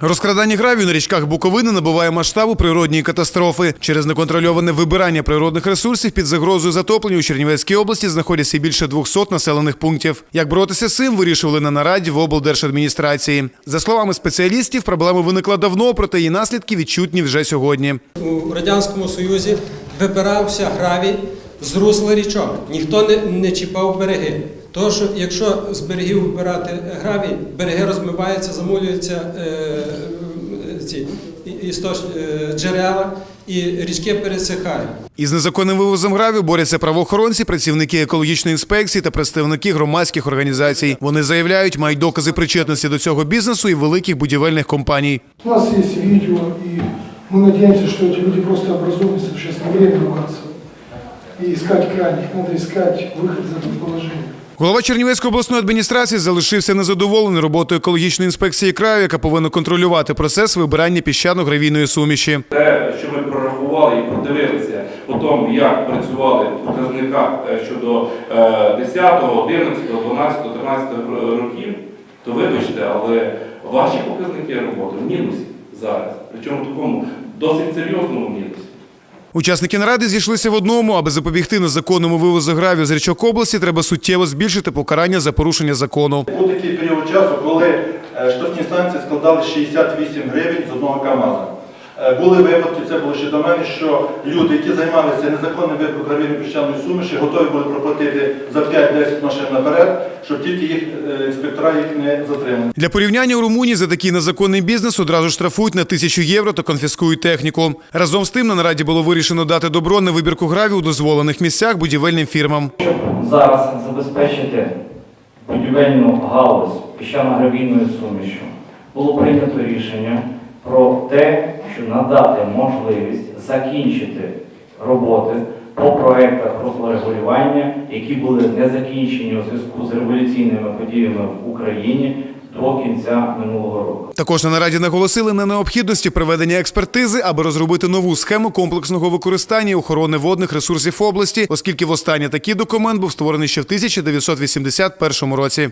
Розкрадання гравію на річках Буковини набуває масштабу природньої катастрофи. Через неконтрольоване вибирання природних ресурсів під загрозою затоплення у Чернівецькій області знаходяться більше 200 населених пунктів. Як боротися з цим, вирішували на нараді в облдержадміністрації. За словами спеціалістів, проблема виникла давно, проте її наслідки відчутні вже сьогодні. У Радянському Союзі вибирався гравій з русла річок. Ніхто не, не чіпав береги. Тому що якщо з берегів вибирати гравій, береги розмиваються, замулюються е, е, ці і- істоч, е, джерела, і річки пересихають. Із незаконним вивозом гравію борються правоохоронці, працівники екологічної інспекції та представники громадських організацій. Вони заявляють, мають докази причетності до цього бізнесу і великих будівельних компаній. У нас есть видео, и мы надеемся, что эти люди просто образуются, сейчас не время ругаться и искать крайних, надо искать выход из этого положения. Голова Чернівецької обласної адміністрації залишився незадоволений роботою екологічної інспекції краю, яка повинна контролювати процес вибирання піщано-гравійної суміші. Те, що ми прорахували і продивилися по тому, як працювали показника е, щодо е, 10, 11, 12, 13 років, то вибачте, але ваші показники роботи в мінусі зараз. Причому такому досить серйозному мінусі. Учасники наради зійшлися в одному, аби запобігти незаконному вивозу гравію з річок області, треба суттєво збільшити покарання за порушення закону. Був такий період часу, коли е, штрафні санкції складали 68 гривень з одного КАМАЗа. Е, Були випадки, це було ще до мене, що люди, які займалися незаконним випадком гравійної піщаної суміші, готові були проплатити за 5-10 машин наперед, щоб тільки їх е, інспектора їх не затримали. Для порівняння у Румунії за такий незаконний бізнес одразу штрафують на тисячу євро та конфіскують техніку. Разом з тим на нараді було вирішено дати добро на вибірку гравію у дозволених місцях будівельним фірмам. Щоб зараз забезпечити будівельну галузь піщано-гравійною сумішю, було прийнято рішення про те, надати можливість закінчити роботи по проектах розрегулювання, які були не закінчені у зв'язку з революційними подіями в Україні до кінця минулого року. Також на нараді наголосили на необхідності проведення експертизи, аби розробити нову схему комплексного використання охорони водних ресурсів області, оскільки востаннє такий документ був створений ще в 1981 році.